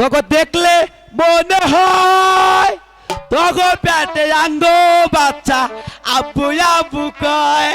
তোকে দেখলে মনে হয় তখন প্যাটে আঙ্গ বাচ্চা আব্বু আব্বু কয়।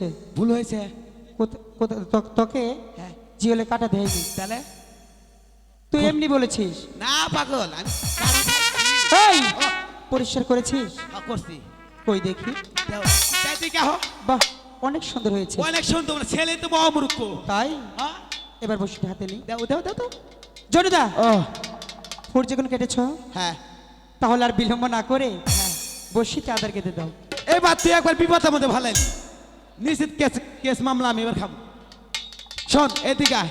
হয়েছে? ভুল হয়েছে। তোকে হ্যাঁ। জিওলে কাটা দেয়নি। তাহলে? তুই এমনি বলেছিস। না পাগল এই পরিষ্কার করেছিস? হ্যাঁ, করছি। কই দেখি? বাহ অনেক সুন্দর হয়েছে। অনেক সুন্দর ছেলে তো মহামূর্খ তাই? হ্যাঁ এবার বসিটা হাতে নি। দেও দেও দেও তো। জনিদা ও। ফুট যখন কেটেছ? হ্যাঁ। তাহলে আর বিলম্ব না করে বসিতে আদার কেটে দাও। এবার তুই একবার বিপদের মধ্যে ভালো নিশ্চিত কেস কেস মামলা আমি এবার খাব। শোন, এদিকে।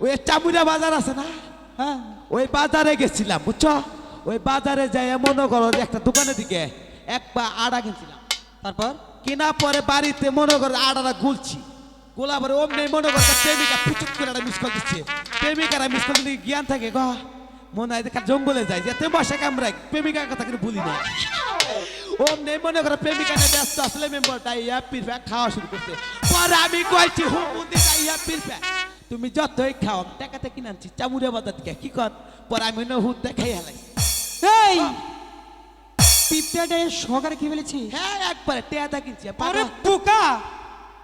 ওই চামুরা বাজার আছে না? হ্যাঁ? ওই বাজারে গেছিলাম, বুঝছ? ওই বাজারে যাই মনে করো যে একটা দোকানের দিকে এক পা আড়া কিনছিলাম। তারপর কেনা পরে বাড়িতে মনে করো আড়াটা গুলছি। গোলা পরে অমনি মনে করো প্রেমিকা পুচুক করে মিস কল দিচ্ছে। প্রেমিকারা মিস দিলে জ্ঞান থাকে গ? মনে হয় জঙ্গলে যায় যেতে বসে কামড়ায়। প্রেমিকার কথা কিন্তু ভুলি না। অমনি মনে করো প্রেমিকা নিয়ে ব্যস্ত আসলে মেম্বারটা ইয়া পিরফা খাওয়া শুরু করছে। পরে আমি কইছি হুম মুন্দি ইয়া পিরফা তুমি যতই খাও টাকাতে কিনে আনছি চামুরিয়া বাজার থেকে কি কর? পরে আমি না হুদ দেখাই হেলাই এই! পিঁপড়াটা সহকারে কি ফেলেছিস? হ্যাঁ একবারে টেয়াদা কিনছি আরে। বোকা!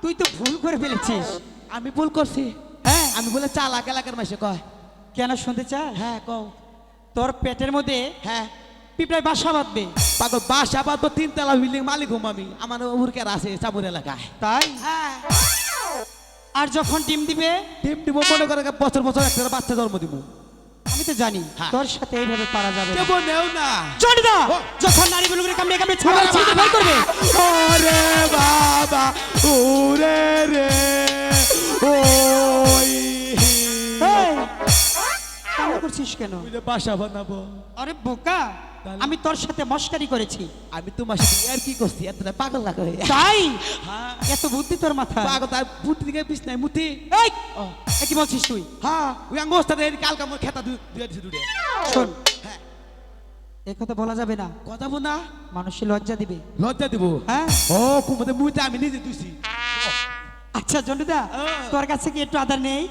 তুই তো ভুল করে ফেলেছিস। আমি ভুল করছি। হ্যাঁ। আমি বলে চালাক এলাকার মাসে কয়। কেন শুনতে চাস? হ্যাঁ কও। তোর পেটের মধ্যে হ্যাঁ। পিঁপড়ায় বাসা বাঁধবে পাগল বাসা বাদ তিন তলা বিল্ডিং মালিক হুম আমি। আমার উরকের আছে চামুর এলাকায়। তাই? হ্যাঁ। আর যখন ডিম দিবে? টিম দিব মনে করে বছর বছর একটা বাচ্চা জন্ম দিব। আমি তো জানি। হ্যাঁ। তোর সাথে এইভাবে পারা যাবে না। দেব নেও না। জনিদা ও। যখন নারীগুলো করে কামড়ে কামড়ে ছাড়া ছিঁড়ে বের করবে ওরে বাবা। ওরে রে। ওই কান্না করছিস কেন? বাসা বানাবো। আরে বোকা আমি তোর সাথে মস্কারি করেছি। আমি তোমার সাথে আর কি করছি? এতটা পাগল লাগে তাই? হ্যাঁ। এত বুদ্ধি তোর মাথা পাগল তার বুদ্ধি দিকে বিষ নাই মুতি। এই! এ কি বলছিস তুই? হ্যাঁ ওই আঙ্গোস্তা দিয়ে কালকে আমার খেতা দুয়ে দিছে দুটো শোন। হ্যাঁ। এ কথা বলা যাবে না। কথা বল না। মানুষের লজ্জা দিবে। লজ্জা দিব? হ্যাঁ। ও কুমতে মুইতে আমি নিজে দুইছি। আচ্ছা জন্ডুদা হ্যাঁ। তোর কাছে কি একটু আদার নেই?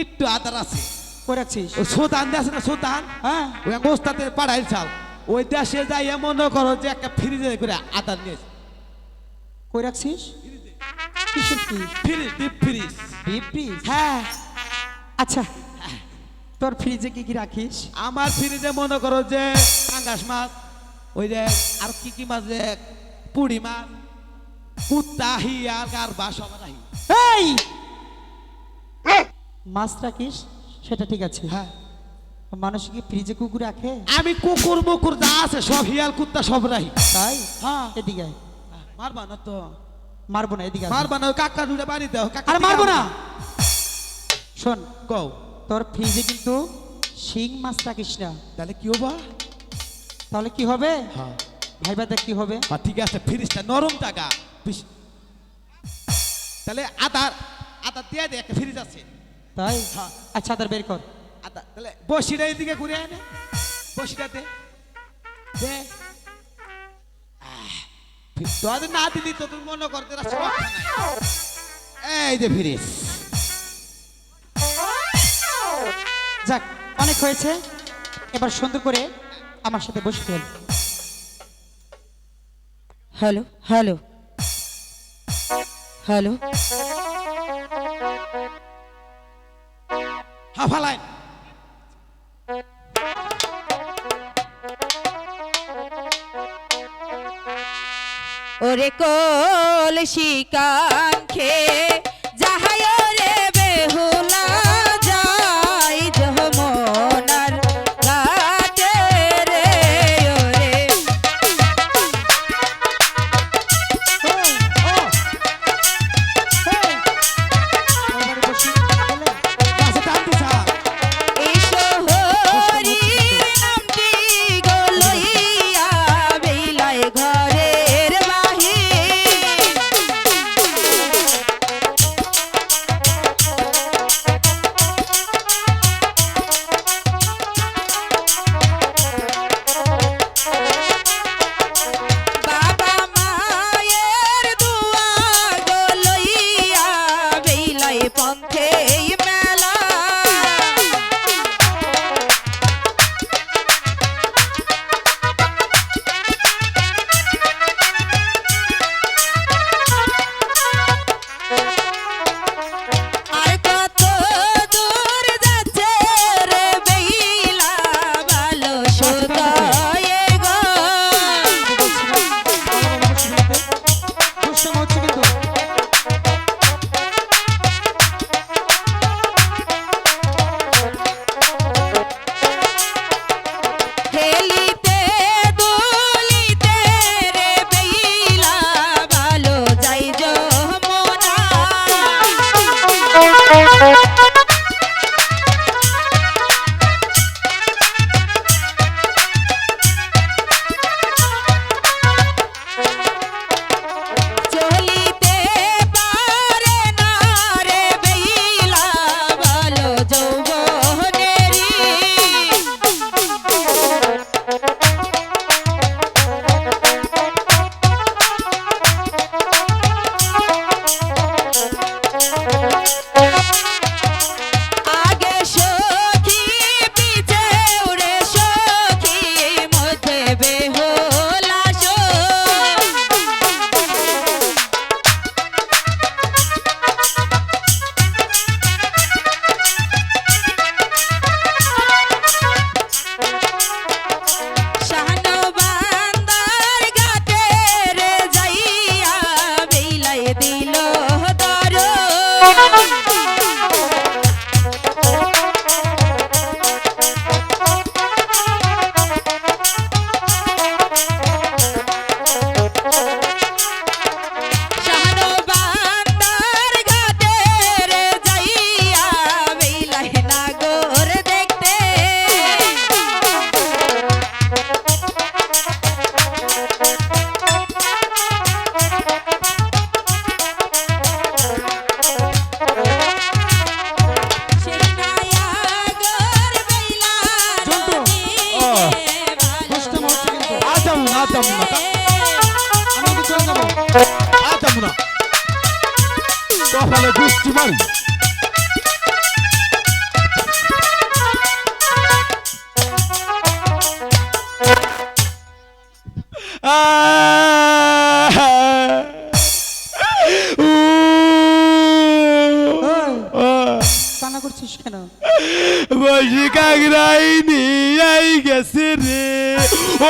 একটু আদার আছে। করে রাখছিস ও সোতান দিয়ে না সোতান হ্যাঁ। ওই আঙ্গোস্তাতে পাড়াই চাল। ওই দেশে যাই মনে করো যে একটা ফ্রিজে করে আদার নিয়ে কই রাখছিস কিসের কি fridge deep fridge. Deep fridge? হ্যাঁ। আচ্ছা তোর ফ্রিজে কি কি রাখিস? আমার ফ্রিজে মনে করো যে পাঙ্গাস মাছ ওই যে আর কি কি মাছ যে পুড়ি মাছ কুত্তা হিয়ার গারবা সব রাহি এই! মাছ রাখিস? সেটা ঠিক আছে। হ্যাঁ। মানুষ কি ফ্রিজে কুকুর রাখে? আমি কুকুর মুকুর যা আছে সব হিয়াল কুত্তা সব রাহি তাই? হ্যাঁ। এদিকে আয়। মারবা না তো। মারবো না এদিকে। মারবা না কাকা দুটা বাড়ি দাও কাকা আরে মারবো না। শোন কও। তোর ফ্রিজে কিন্তু শিং মাছ রাখিস না। তাহলে কি হবা? তাহলে কি হবে? হ্যাঁ। ভাইবা দেখ কি হবে। হ্যাঁ, ঠিক আছে ফ্রিজটা নরম বিশ- তাহলে আদার আদার দিয়ে দে একটা ফ্রিজ আছে। তাই হ্যাঁ। আচ্ছা তার বের কর। আদা তাহলে বসিটা এদিকে ঘুরে আনে বসিটাতে। দে। আহ, ফি- তোর না দিলি তো তুই মনে করতে এই যে ফ্রিজ যাক অনেক হয়েছে। এবার সুন্দর করে আমার সাথে বসে ফেল। Hello hello. হ্যালো। হাফালাই ওরে কলসি শিকাঙ্ক্ষে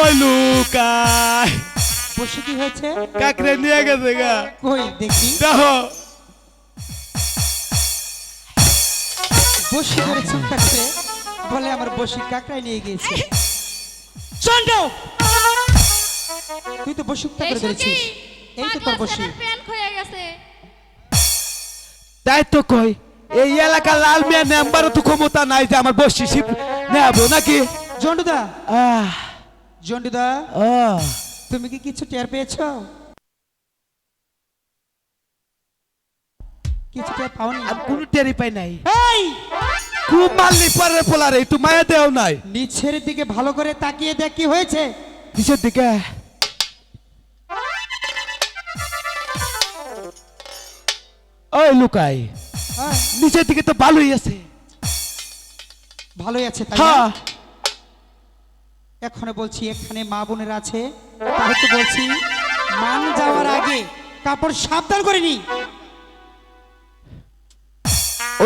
ওই লুকায় বসে কি হয়েছে? কাকরে নিয়ে গেছে গা। কই দেখি। দেখো। বসি করে চুপ থাকছে বলে আমার বসি কাকড়াই নিয়ে গিয়েছে। চন্ড তুই তো বসুক থাকতে ধরেছিস। এই তো তোর বসি। তাই তো কই এই এলাকার লাল মিয়া নাম্বারও তো ক্ষমতা নাই যে আমার বসি শিব নেব নাকি? জন্ডুদা আহ। জন্ডুদা তুমি কি কিছু টের পেয়েছ? কিছু টের পাওনি? আর কোনো টেরি পাই নাই। এই খুব মারলি পরের পোলারে একটু মায়া দেও নাই। নিচের দিকে ভালো করে তাকিয়ে দেখ কি হয়েছে। কিসের দিকে। ওই লুকাই। হ্যাঁ, নিচের দিকে তো ভালোই আছে। ভালোই আছে তাই হ্যাঁ। এখনও বলছি এখানে মা বোনের আছে তাহলে বলছি মান যাওয়ার আগে কাপড় সাবধান করে নি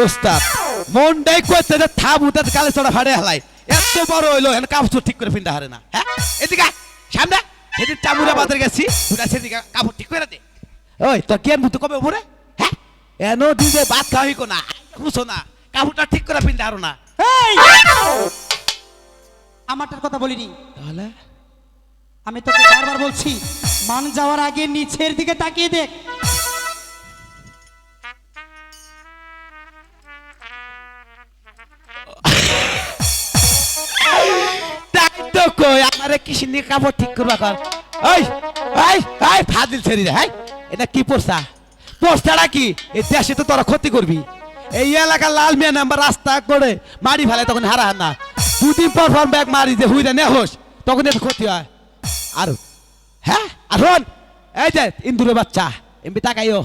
ওস্তাদ মন ডাই করতে যে উঠে কালে চড়া হালাই। এত বড় হইল এখানে কাপড় ঠিক করে ফিনতে হারে না। হ্যাঁ? এদিকে সামনে সেদিন চামুরা বাজার গেছি ওটা সেদিকে কাপড় ঠিক করে দে। ওই তোর কেন মুতো কবে উপরে? হ্যাঁ? এনো দিনে ভাত খাওয়াই কো না খুশো না। কাপড়টা ঠিক করে ফিনতে হারো না! আমারটার কথা বলিনি। তাহলে? আমি তোকে বারবার বলছি মান যাওয়ার আগে নিচের দিকে তাকিয়ে দেখ। আমারে কিসি নিয়ে কাপড় ঠিক করবা কর? ওই ওই ওই ফাদিল ছেড়ি রে হাই এটা কি কি? এই দেশে তো তোরা ক্ষতি করবি। এই এলাকার লাল মিয়া নাম্বার রাস্তা করে মারি ফেলে তখন হার না। দুদিন পর পর ব্যাগ মারি যে হুইরা নে হোস তখন এটা ক্ষতি হয়। আর হ্যাঁ? আর হন এই যে ইন্দুরের বাচ্চা এমনি তাকাইও।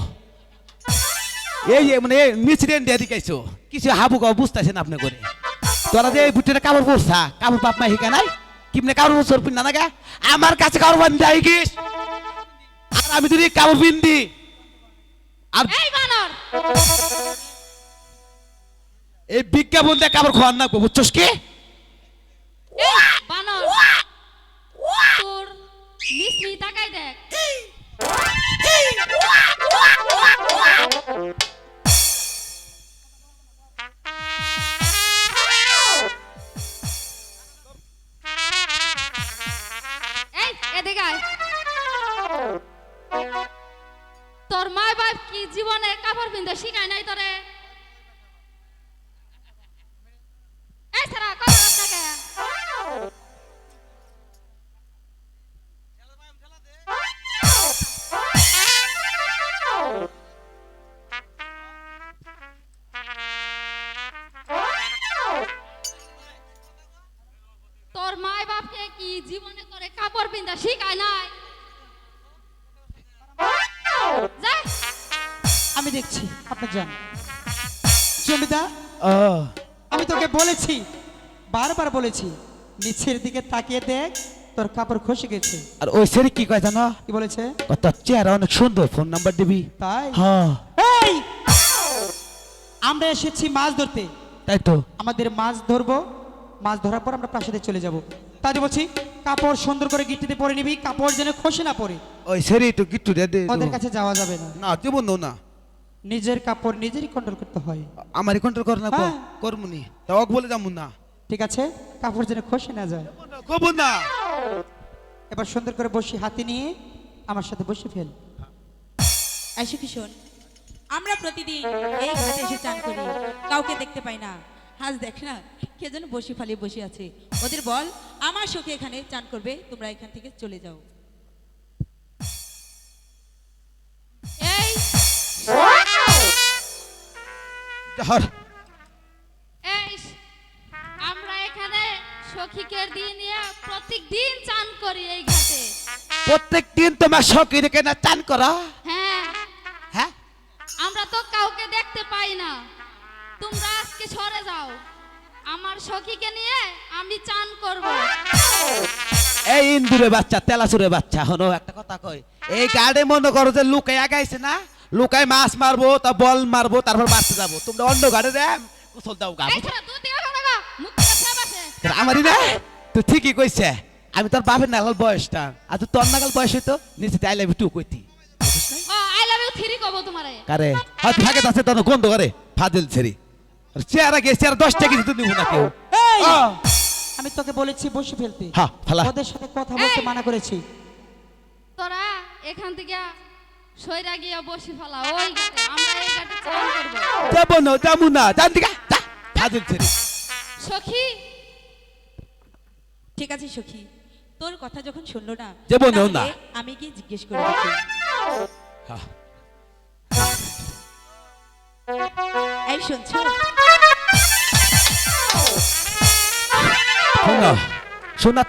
এই মানে মিসিডেন্ট দিয়ে দিকাইছো কিছু হাবু কাবু বুঝতেছে না আপনি করে। তোরা যে এই বুটিটা কাপড় পরছা কাপড় পাপ মা হিকা নাই? কিমনে কাপড় বছর পিন না নাগা আমার কাছে কাপড় বান্ধি যাই গিস। আর আমি যদি কাপড় পিন্দি আর এই বানর! এই বিজ্ঞাপন দিয়ে কাপড় খাওয়ার না বুঝছস কি? এই বানর তোর বারবার বলেছি নিচের দিকে তাকিয়ে দেখ তোর কাপড় খসে গেছে। আর ওই সেরি কি কয় জানো? কি বলেছে? কত চেহারা অনেক সুন্দর ফোন নাম্বার দিবি? তাই? হ্যাঁ। এই! আমরা এসেছি মাছ ধরতে। তাই তো। আমাদের মাছ ধরবো মাছ ধরার পর আমরা প্রাসাদে চলে যাব। তাই বলছি কাপড় সুন্দর করে গিট্টিতে পরে নিবি কাপড় যেন খসে না পড়ে। ওই সেরি একটু গিট্টু দে দে ওদের কাছে যাওয়া যাবে না। না জীবন দাও না। নিজের কাপড় নিজেরই কন্ট্রোল করতে হয়। আমারই কন্ট্রোল কর না হ্যাঁ। করমুনি। তা বলে যাব না। ঠিক আছে? কাপড় যেন খসে না যায়। কবু না এবার সুন্দর করে বসি হাতে নিয়ে আমার সাথে বসে ফেল। আইসু কিশোর আমরা প্রতিদিন এই ঘাটে এসে চান করি কাউকে দেখতে পাই না। হাজ দেখ না কে যেন বসে ফালিয়ে বসে আছে। ওদের বল আমার শোকে এখানে চান করবে তোমরা এখান থেকে চলে যাও। এই এই সখীকে দিয়ে নিয়ে প্রত্যেক দিন চান করি এই ঘাটে। প্রত্যেক দিন তোমার শখী না চান করা? হ্যাঁ। হ্যাঁ? আমরা তো কাউকে দেখতে পাই না। তোমরা আজকে সরে যাও। আমার সখীকে নিয়ে আমি চান করব। এই ইন্দুরে বাচ্চা তেলাচুরে বাচ্চা হনো একটা কথা কই। এই গাড়ে মনে করো যে লুকাই আগাইছে না? লুকাই মাছ মারবো তা বল মারবো তারপর বাঁচতে যাব। তোমরা অন্য গাড়ে কুশল দাও গা। আমারই না তুই ঠিকই কইছে আমি তোর বাপের নাগাল বয়সটা আর তুই তোর নাগাল বয়স হইতো নিচে আই লাভ টু কইতি। আই লাভ ইউ থ্রি কব তোমারে। কারে? হয়তো ফাঁকে আছে তখন গন্ধ করে ফাদিল ছেড়ি আর চেহারা টাকা দিতে নিব না কেউ। আমি তোকে বলেছি বসে ফেলতে। হ্যাঁ, ফেলা। ওদের সাথে কথা বলতে মানা করেছি। তোরা এখান থেকে সইরা গিয়া বসে ফেলা ওই আমরা এই করব। যাব না যাব না জান দিকা যা ফাজিল ছেড়ে সখী ঠিক আছে সখী তোর কথা যখন শুনলো না যে বলেও না। আমি কি জিজ্ঞেস করে। এই শুনছো? শোনো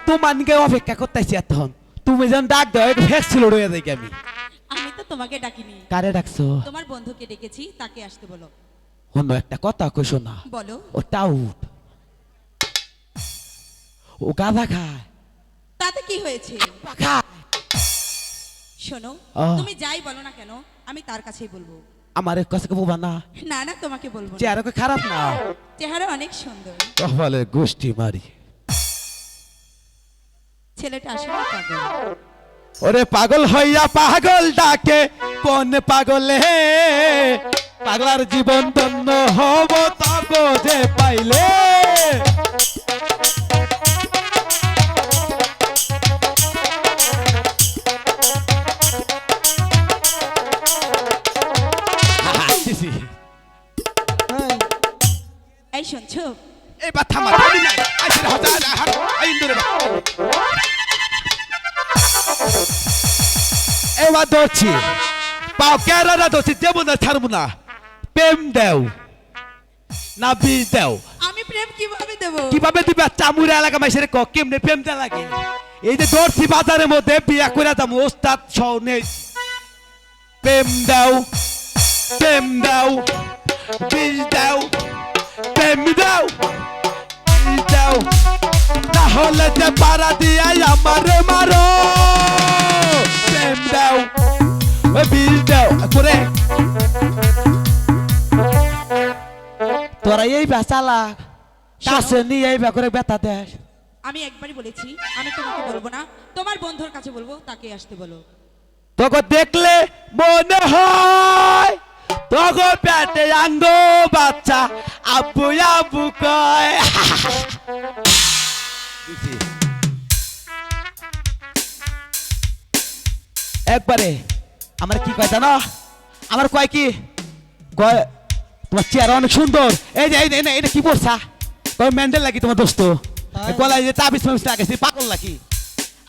অপেক্ষা করতেছি এতক্ষণ। তুমি যেন ডাক দাও একটু রয়ে দেখি আমি। আমি তো তোমাকে ডাকিনি। কারে ডাকছো? তোমার বন্ধুকে ডেকেছি তাকে আসতে বলো। অন্য একটা কথা কই শোনা বলো। ও টাউট ও খায়। তাতে কি হয়েছে? শোনো তুমি যাই বলো না কেন আমি তার কাছেই বলব। আমার কাছে বলবা না না না তোমাকে বলব চেহারা খারাপ না। চেহারা অনেক সুন্দর। গোষ্ঠী মারি। ছেলেটা আসলে পাগল। ওরে পাগল হইয়া পাগল ডাকে কোন পাগল? হে পাগলার জীবন ধন্য হব তব যে পাইলে। এবার থামা থামি। নাই আইছে রে হজা আ হাত আই এবার ধরছি। পাও কেরারা ধরছি দেবো না ছাড়বো না। প্রেম দেও না বীজ দেও। আমি প্রেম কীভাবে দেবো? কীভাবে দিবে? চামুরা এলাকা মাইসের ক কেমনে প্রেম দেওয়া লাগে? এই যে ধরছি বাজারের মধ্যে বিয়া করে যাব ওস্তাদ সহ নেই প্রেম দাও প্রেম দাও বীজ দাও। প্রেম দাও দাও তাহলে যে পারা দিয়া আমারে মারো প্রেম দাও বীজ দাও করে তোরা এই বেচালা কাছে নিয়ে এই করে বেতা দেশ আমি একবারই বলেছি আমি তোমাকে বলব না। তোমার বন্ধুর কাছে বলব তাকে আসতে বলো। তোকে দেখলে মনে হয় তোকে পেটে আঙ্গ বাচ্চা আব্বু আব্বু কয়। একবারে আমার কি কয় জানো? আমার কয় কি? কয় তোমার চেহারা অনেক সুন্দর। এই যে এই যে, এটা কি পড়ছা কয় ম্যান্ডেল লাগি তোমার দোস্ত? তাই? গলায় যে তাবিজ ফাবিজ লাগাইছি পাগল নাকি?